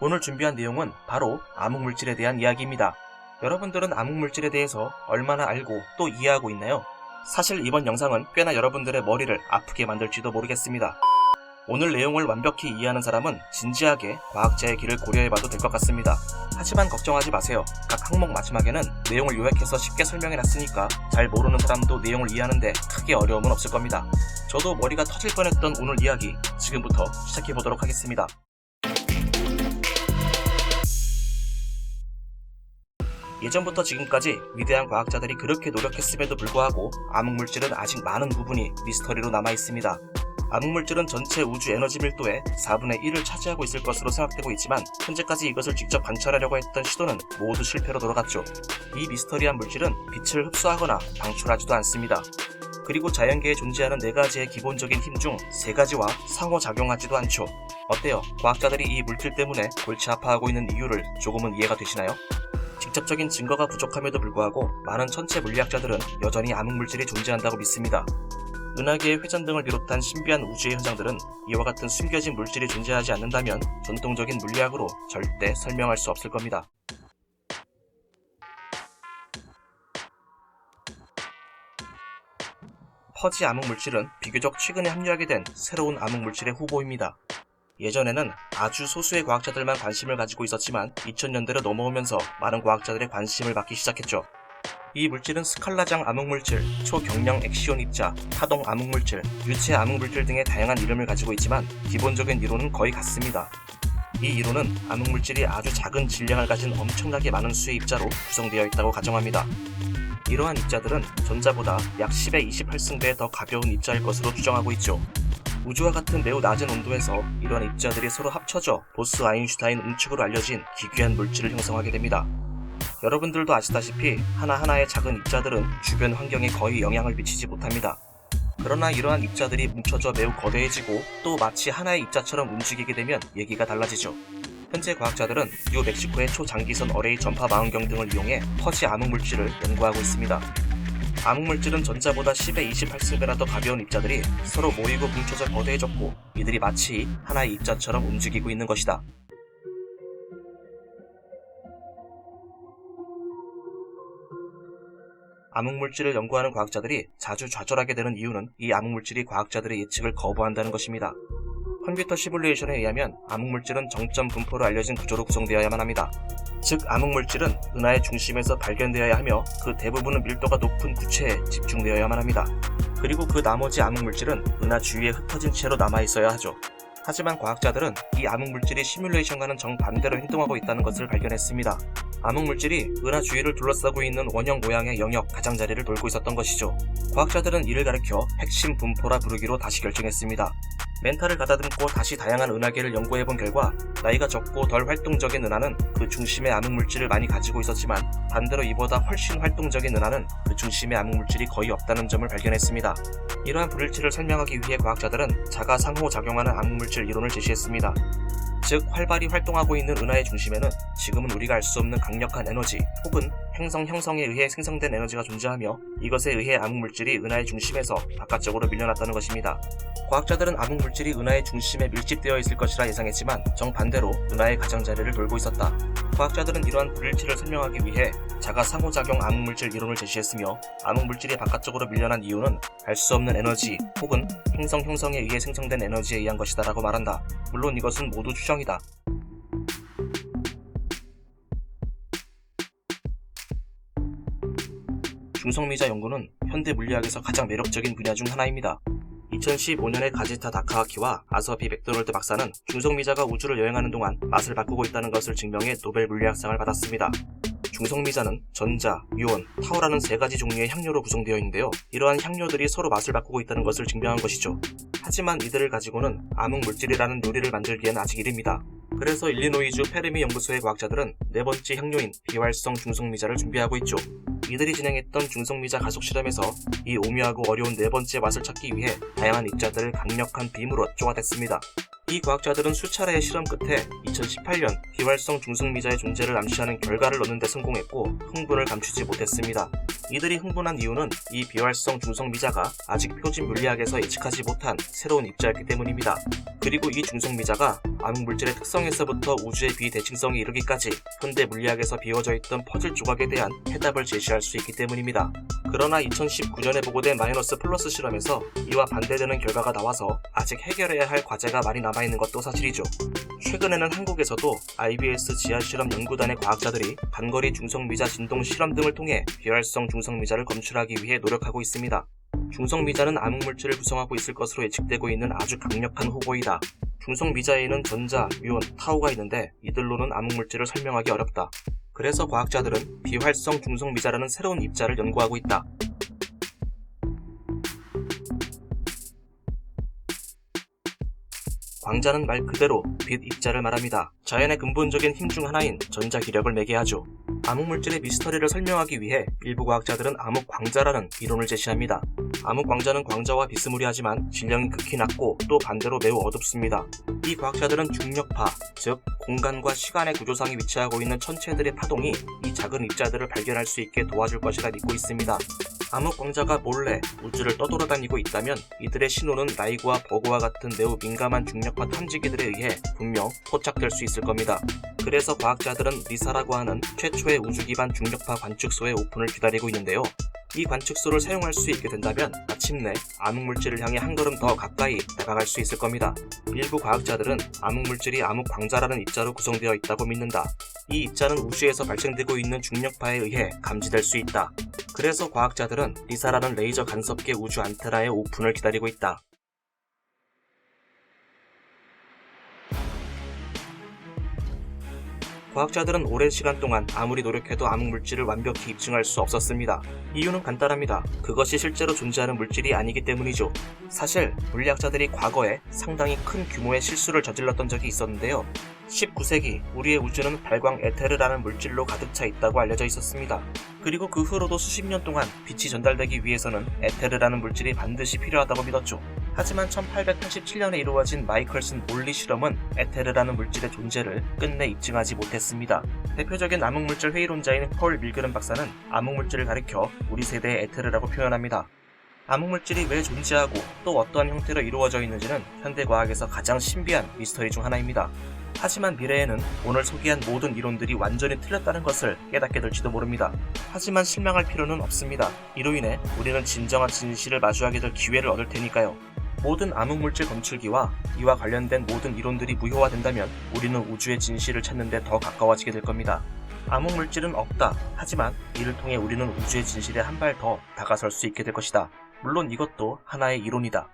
오늘 준비한 내용은 바로 암흑물질에 대한 이야기입니다. 여러분들은 암흑물질에 대해서 얼마나 알고 또 이해하고 있나요? 사실 이번 영상은 꽤나 여러분들의 머리를 아프게 만들지도 모르겠습니다. 오늘 내용을 완벽히 이해하는 사람은 진지하게 과학자의 길을 고려해봐도 될 것 같습니다. 하지만 걱정하지 마세요. 각 항목 마지막에는 내용을 요약해서 쉽게 설명해놨으니까 잘 모르는 사람도 내용을 이해하는데 크게 어려움은 없을 겁니다. 저도 머리가 터질 뻔했던 오늘 이야기 지금부터 시작해보도록 하겠습니다. 예전부터 지금까지 위대한 과학자들이 그렇게 노력했음에도 불구하고 암흑물질은 아직 많은 부분이 미스터리로 남아 있습니다. 암흑물질은 전체 우주 에너지 밀도의 4분의 1을 차지하고 있을 것으로 생각되고 있지만 현재까지 이것을 직접 관찰하려고 했던 시도는 모두 실패로 돌아갔죠. 이 미스터리한 물질은 빛을 흡수하거나 방출하지도 않습니다. 그리고 자연계에 존재하는 네 가지의 기본적인 힘 중 세 가지와 상호작용하지도 않죠. 어때요? 과학자들이 이 물질 때문에 골치 아파하고 있는 이유를 조금은 이해가 되시나요? 직접적인 증거가 부족함에도 불구하고 많은 천체 물리학자들은 여전히 암흑물질이 존재한다고 믿습니다. 은하계의 회전 등을 비롯한 신비한 우주의 현상들은 이와 같은 숨겨진 물질이 존재하지 않는다면 전통적인 물리학으로 절대 설명할 수 없을 겁니다. 퍼지 암흑물질은 비교적 최근에 합류하게 된 새로운 암흑물질의 후보입니다. 예전에는 아주 소수의 과학자들만 관심을 가지고 있었지만 2000년대로 넘어오면서 많은 과학자들의 관심을 받기 시작했죠. 이 물질은 스칼라장 암흑물질, 초경량 액시온 입자, 파동 암흑물질, 유체 암흑물질 등의 다양한 이름을 가지고 있지만 기본적인 이론은 거의 같습니다. 이 이론은 암흑물질이 아주 작은 질량을 가진 엄청나게 많은 수의 입자로 구성되어 있다고 가정합니다. 이러한 입자들은 전자보다 약 10의 28승배 더 가벼운 입자일 것으로 추정하고 있죠. 우주와 같은 매우 낮은 온도에서 이러한 입자들이 서로 합쳐져 보스 아인슈타인 음축으로 알려진 기괴한 물질을 형성하게 됩니다. 여러분들도 아시다시피 하나하나의 작은 입자들은 주변 환경에 거의 영향을 미치지 못합니다. 그러나 이러한 입자들이 뭉쳐져 매우 거대해지고 또 마치 하나의 입자처럼 움직이게 되면 얘기가 달라지죠. 현재 과학자들은 뉴멕시코의 초장기선 어레이 전파 망원경 등을 이용해 퍼지 암흑 물질을 연구하고 있습니다. 암흑물질은 전자보다 10의 28승배나 더 가벼운 입자들이 서로 모이고 뭉쳐져 거대해졌고 이들이 마치 하나의 입자처럼 움직이고 있는 것이다. 암흑물질을 연구하는 과학자들이 자주 좌절하게 되는 이유는 이 암흑물질이 과학자들의 예측을 거부한다는 것입니다. 컴퓨터 시뮬레이션에 의하면 암흑물질은 정점 분포로 알려진 구조로 구성되어야만 합니다. 즉 암흑물질은 은하의 중심에서 발견되어야 하며 그 대부분은 밀도가 높은 구체에 집중되어야만 합니다. 그리고 그 나머지 암흑물질은 은하 주위에 흩어진 채로 남아 있어야 하죠. 하지만 과학자들은 이 암흑물질이 시뮬레이션과는 정반대로 행동하고 있다는 것을 발견했습니다. 암흑물질이 은하 주위를 둘러싸고 있는 원형 모양의 영역 가장자리를 돌고 있었던 것이죠. 과학자들은 이를 가리켜 핵심 분포라 부르기로 다시 결정했습니다. 멘탈을 가다듬고 다시 다양한 은하계를 연구해본 결과 나이가 적고 덜 활동적인 은하는 그 중심에 암흑물질을 많이 가지고 있었지만 반대로 이보다 훨씬 활동적인 은하는 그 중심에 암흑물질이 거의 없다는 점을 발견했습니다. 이러한 불일치를 설명하기 위해 과학자들은 자가 상호작용하는 암흑물질 이론을 제시했습니다. 즉 활발히 활동하고 있는 은하의 중심에는 지금은 우리가 알 수 없는 강력한 에너지 혹은 행성 형성에 의해 생성된 에너지가 존재하며 이것에 의해 암흑물질이 은하의 중심에서 바깥쪽으로 밀려났다는 것입니다. 과학자들은 암흑물질이 은하의 중심에 밀집되어 있을 것이라 예상했지만 정반대로 은하의 가장자리를 돌고 있었다. 과학자들은 이러한 불일치를 설명하기 위해 자가 상호작용 암흑물질 이론을 제시했으며 암흑물질이 바깥쪽으로 밀려난 이유는 알 수 없는 에너지 혹은 행성 형성에 의해 생성된 에너지에 의한 것이다 라고 말한다. 물론 이것은 모두 추정이다. 중성미자 연구는 현대 물리학에서 가장 매력적인 분야 중 하나입니다. 2015년에 가지타 다카와키와 아서비 맥도널드 박사는 중성미자가 우주를 여행하는 동안 맛을 바꾸고 있다는 것을 증명해 노벨 물리학상을 받았습니다. 중성미자는 전자, 유온, 타오라는 세 가지 종류의 향료로 구성되어 있는데요. 이러한 향료들이 서로 맛을 바꾸고 있다는 것을 증명한 것이죠. 하지만 이들을 가지고는 암흑 물질이라는 요리를 만들기엔 아직 이릅니다. 그래서 일리노이주 페르미 연구소의 과학자들은 네 번째 향료인 비활성 중성미자를 준비하고 있죠. 이들이 진행했던 중성미자 가속 실험에서 이 오묘하고 어려운 네 번째 맛을 찾기 위해 다양한 입자들을 강력한 빔으로 쪼아댔습니다. 이 과학자들은 수차례의 실험 끝에 2018년 비활성 중성미자의 존재를 암시하는 결과를 얻는 데 성공했고 흥분을 감추지 못했습니다. 이들이 흥분한 이유는 이 비활성 중성 미자가 아직 표준 물리학에서 예측하지 못한 새로운 입자였기 때문입니다. 그리고 이 중성 미자가 암흑물질의 특성에서부터 우주의 비대칭성에 이르기까지 현대 물리학에서 비워져 있던 퍼즐 조각에 대한 해답을 제시할 수 있기 때문입니다. 그러나 2019년에 보고된 마이너스 플러스 실험에서 이와 반대되는 결과가 나와서 아직 해결해야 할 과제가 많이 남아있는 것도 사실이죠. 최근에는 한국에서도 IBS 지하실험 연구단의 과학자들이 단거리 중성미자 진동 실험 등을 통해 비활성 중 성미자를 검출하기 위해 노력하고 있습니다. 중성미자는 암흑물질을 구성하고 있을 것으로 예측되고 있는 아주 강력한 후보이다. 중성미자에는 전자, 뮤온, 타우가 있는데 이들로는 암흑물질을 설명하기 어렵다. 그래서 과학자들은 비활성 중성미자라는 새로운 입자를 연구하고 있다. 광자는 말 그대로 빛 입자를 말합니다. 자연의 근본적인 힘 중 하나인 전자 기력을 매개하죠. 암흑물질의 미스터리를 설명하기 위해 일부 과학자들은 암흑광자라는 이론을 제시합니다. 암흑광자는 광자와 비스무리하지만 질량이 극히 낮고 또 반대로 매우 어둡습니다. 이 과학자들은 중력파, 즉 공간과 시간의 구조상에 위치하고 있는 천체들의 파동이 이 작은 입자들을 발견할 수 있게 도와줄 것이라 믿고 있습니다. 암흑광자가 몰래 우주를 떠돌아다니고 있다면 이들의 신호는 라이그와 버그와 같은 매우 민감한 중력파 탐지기들에 의해 분명 포착될 수 있을 겁니다. 그래서 과학자들은 리사라고 하는 최초의 우주 기반 중력파 관측소의 오픈을 기다리고 있는데요. 이 관측소를 사용할 수 있게 된다면 마침내 암흑물질을 향해 한 걸음 더 가까이 다가갈 수 있을 겁니다. 일부 과학자들은 암흑물질이 암흑광자라는 입자로 구성되어 있다고 믿는다. 이 입자는 우주에서 발생되고 있는 중력파에 의해 감지될 수 있다. 그래서 과학자들은 리사라는 레이저 간섭계 우주 안테나의 오픈을 기다리고 있다. 과학자들은 오랜 시간 동안 아무리 노력해도 암흑물질을 완벽히 입증할 수 없었습니다. 이유는 간단합니다. 그것이 실제로 존재하는 물질이 아니기 때문이죠. 사실 물리학자들이 과거에 상당히 큰 규모의 실수를 저질렀던 적이 있었는데요. 19세기 우리의 우주는 발광 에테르라는 물질로 가득 차 있다고 알려져 있었습니다. 그리고 그 후로도 수십 년 동안 빛이 전달되기 위해서는 에테르라는 물질이 반드시 필요하다고 믿었죠. 하지만 1887년에 이루어진 마이클슨 몰리 실험은 에테르라는 물질의 존재를 끝내 입증하지 못했습니다. 대표적인 암흑물질 회의론자인 폴 밀그름 박사는 암흑물질을 가리켜 우리 세대의 에테르라고 표현합니다. 암흑물질이 왜 존재하고 또 어떠한 형태로 이루어져 있는지는 현대과학에서 가장 신비한 미스터리 중 하나입니다. 하지만 미래에는 오늘 소개한 모든 이론들이 완전히 틀렸다는 것을 깨닫게 될지도 모릅니다. 하지만 실망할 필요는 없습니다. 이로 인해 우리는 진정한 진실을 마주하게 될 기회를 얻을 테니까요. 모든 암흑물질 검출기와 이와 관련된 모든 이론들이 무효화된다면 우리는 우주의 진실을 찾는 데 더 가까워지게 될 겁니다. 암흑물질은 없다. 하지만 이를 통해 우리는 우주의 진실에 한 발 더 다가설 수 있게 될 것이다. 물론 이것도 하나의 이론이다.